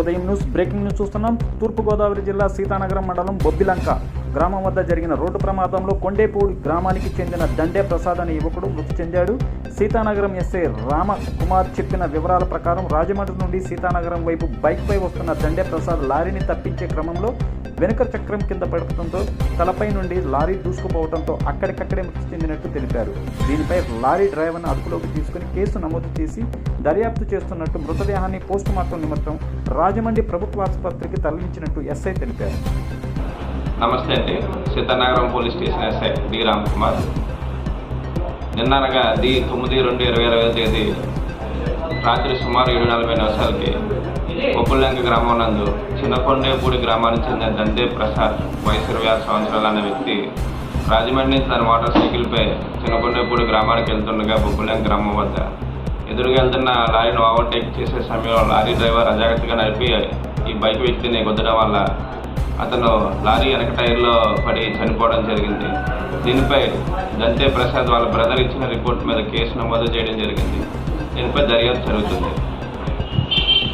ఉదయం news breaking news చూస్తున్నాం. తూర్పుగోదావరి జిల్లా సీతానగరం మండలం బొబ్బిలంక గ్రామం వద్ద జరిగిన రోడ్డు ప్రమాదంలో కొండేపూడి గ్రామానికి చెందిన దండే ప్రసాద్ అనే యువకుడు మృతి చెందాడు. సీతానగరం ఎస్ఐ రామకుమార్ చెప్పిన వివరాల ప్రకారం రాజమండ్రి నుండి సీతానగరం వైపు బైక్పై వస్తున్న దండే ప్రసాద్ లారీని తప్పించే క్రమంలో వెనుక చక్రం కింద పడటంతో తలపై నుండి లారీ దూసుకుపోవడంతో అక్కడికక్కడే మృతి చెందినట్టు తెలిపారు. దీనిపై లారీ డ్రైవర్ను అదుపులోకి తీసుకుని కేసు నమోదు చేసి దర్యాప్తు చేస్తున్నట్టు మృతదేహాన్ని పోస్టుమార్టం నిమిత్తం రాజమండ్రి ప్రభుత్వ ఆసుపత్రికి తరలించినట్టు ఎస్ఐ తెలిపారు. నమస్తే అండి. Sitanagaram police station SI D Ram Kumar నిన్న అనగా తొమ్మిది రెండు ఇరవై ఇరవై తేదీ రాత్రి సుమారు ఏడు నలభై నిమిషాలకి కొప్పులంక గ్రామం నందు చిన్నకొండేపూడి గ్రామానికి చెందిన దండే ప్రసాద్ వయసు ఇరవై ఆరు సంవత్సరాలు అనే వ్యక్తి రాజమండ్రి నుంచి తన మోటార్ సైకిల్పై చిన్నకొండేపూడి గ్రామానికి వెళ్తుండగా బొబ్బులంక గ్రామం వద్ద ఎదురుగా వెళ్తున్న లారీని ఓవర్టేక్ చేసే సమయంలో లారీ డ్రైవర్ అజాగ్రత్తగా నడిపి ఈ బైక్ వ్యక్తిని గుద్దడం వల్ల అతను లారీ వెనక టైర్లో పడి చనిపోవడం జరిగింది. దీనిపై దంతే ప్రసాద్ వాళ్ళ బ్రదర్ ఇచ్చిన రిపోర్ట్ మీద కేసు నమోదు చేయడం జరిగింది. దీనిపై దర్యాప్తు జరుగుతుంది